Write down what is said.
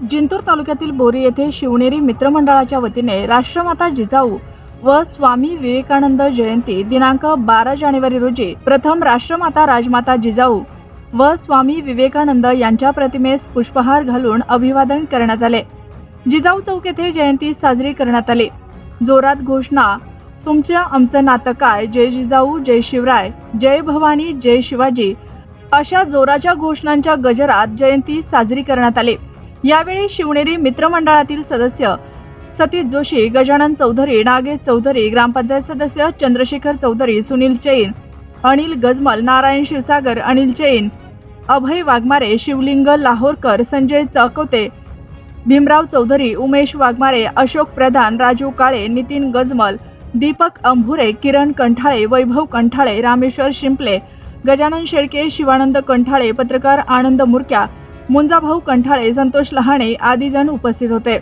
जिंतूर तालुक्यातील बोरी येथे शिवनेरी मित्रमंडळाच्या वतीने राष्ट्रमाता जिजाऊ व स्वामी विवेकानंद जयंती दिनांक बारा जानेवारी रोजी प्रथम राष्ट्रमाता राजमाता जिजाऊ व स्वामी विवेकानंद यांच्या प्रतिमेस पुष्पहार घालून अभिवादन करण्यात आले. जिजाऊ चौक येथे जयंती साजरी करण्यात आली. जोरात घोषणा तुमचं आमचं नातं काय? जय जिजाऊ जय शिवराय जय भवानी जय शिवाजी अशा जोराच्या घोषणांच्या गजरात जयंती साजरी करण्यात आली. यावेळी शिवनेरी मित्रमंडळातील सदस्य सतीश जोशी गजानन चौधरी नागेश चौधरी ग्रामपंचायत सदस्य चंद्रशेखर चौधरी सुनील चैन अनिल गजमल नारायण क्षीरसागर अनिल चैन अभय वाघमारे शिवलिंग लाहोरकर संजय चकोते भीमराव चौधरी उमेश वाघमारे अशोक प्रधान राजू काळे नितीन गजमल दीपक अंभुरे किरण कंठाळे वैभव कंठाळे रामेश्वर शिंपले गजानन शेळके शिवानंद कंठाळे पत्रकार आनंद मुरक्या मुंजाभाऊ कंठाळे संतोष लहाणे आदी जण उपस्थित होते.